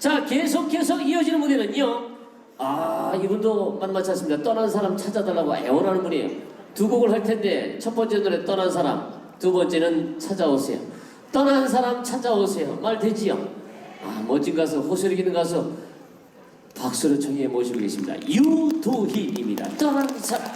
자, 계속해서 이어지는 무대는요. 아, 이분도 만만치 않습니다. 떠난 사람 찾아달라고 애원하는 분이에요. 두 곡을 할 텐데 첫 번째 노래 떠난 사람, 두 번째는 찾아오세요. 떠난 사람 찾아오세요. 말 되지요? 아, 멋진 가수, 호소리 기는 가수 박수로 청해 모시고 계십니다. 유도희입니다. 떠난 사람.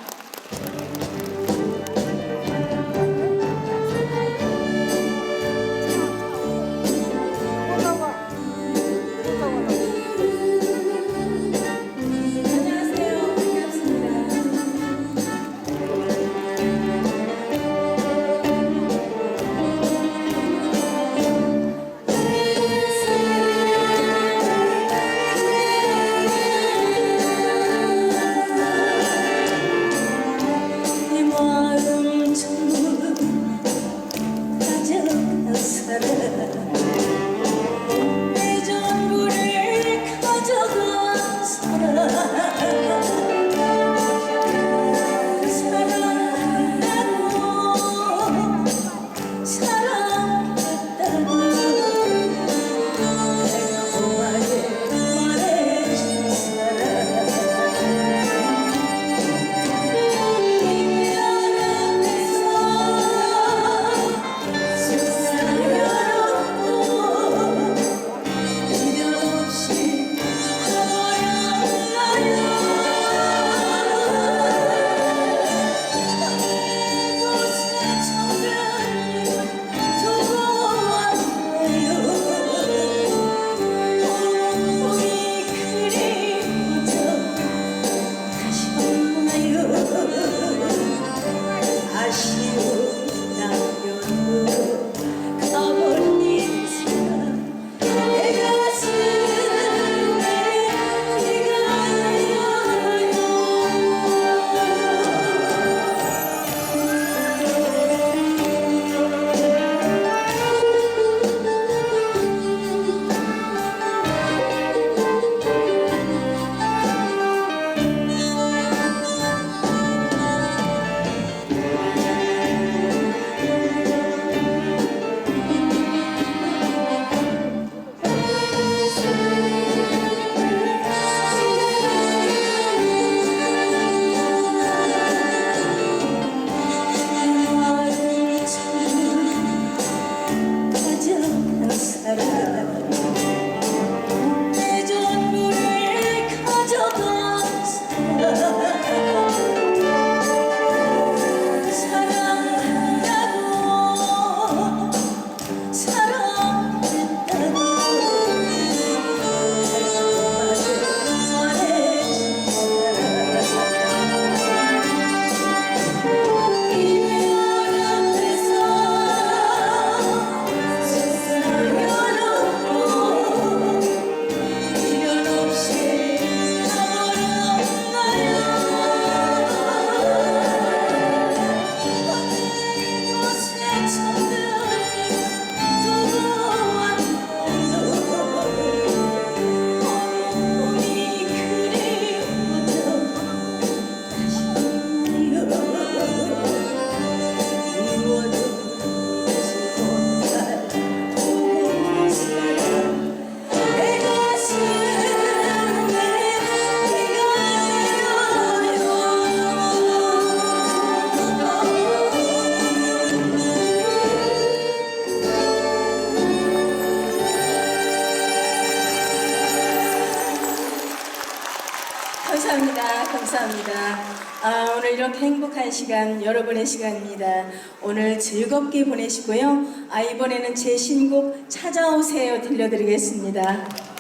감사합니다. 아, 오늘 이렇게 행복한 시간, 여러분의 시간입니다. 오늘 즐겁게 보내시고요. 아, 이번에는 제 신곡 찾아오세요 들려드리겠습니다.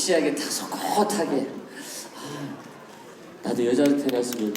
섹시하게 다소곳하게. 아, 나도 여자로 태어났으면